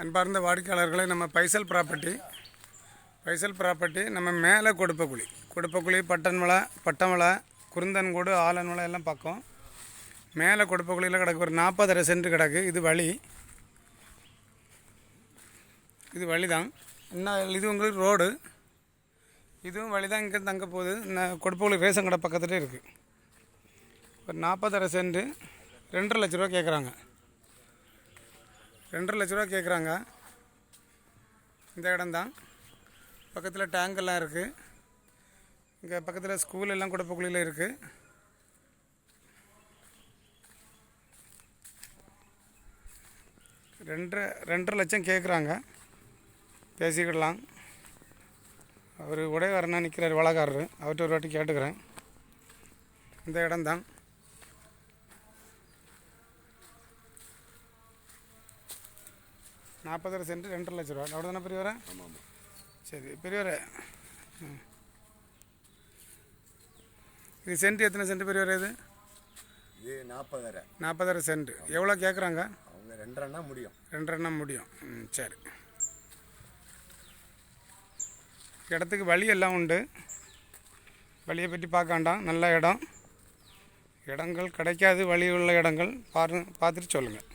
அன்பார்ந்த வாடிக்கையாளர்களே நம்ம பைசல் ப்ராப்பர்ட்டி பைசல் ப்ராப்பர்ட்டி நம்ம மேலே கொடுப்பக்குழி கொடுப்பக்குழி பட்டன்மலை பட்டமலை குருந்தன்கூடு ஆலன்மலை எல்லாம் பக்கம். மேலே கொடுப்பக்குழியில் கிடக்கு ஒரு நாற்பதரை சென்ட் கிடக்கு. இது வழி. இது வழி தான் இன்னும் இது உங்களுக்கு ரோடு. இதுவும் வழி தான் இங்கே தங்க போகுது. நான் கொடுப்பக்குழி ரேஷன் கடை பக்கத்துலேயே இருக்குது ஒரு நாற்பதரை சென்ட் ரெண்டரை லட்ச ரூபா கேட்குறாங்க ரெண்டரை லட்ச ரூபா கேட்குறாங்க இந்த இடம்தான். பக்கத்தில் டேங்கெல்லாம் இருக்குது இங்கே பக்கத்தில் ஸ்கூல் எல்லாம் குடப்பக்குழியில் இருக்குது ரெண்டரை ரெண்டரை லட்சம் கேட்குறாங்க பேசிக்கிடலாம். அவர் உடையக்காரனா நிற்கிறார் வளக்காரரு அவர்கிட்ட ஒரு வாட்டி கேட்டுக்கிறேன். இந்த இடம்தான். நாற்பதரை சென்ட் ரெண்டரை லட்ச ரூபா. அவ்வளோ தானே பெரியவரே சரி பெரியவரே. ம். இது சென்ட் எத்தனை சென்ட் பெரியவரே இது? இது நாற்பதரை நாற்பதரை சென்ட். எவ்வளோ கேட்குறாங்க அவங்க ரெண்டரைன்னா முடியும். ரெண்டரைண்ணா முடியும். ம் சரி. இடத்துக்கு வழி எல்லாம் உண்டு. வழியை பற்றி பார்க்க வேண்டாம். நல்ல இடம். இடங்கள் கிடைக்காது வழி உள்ள இடங்கள். பாரு பார்த்துட்டு சொல்லுங்கள்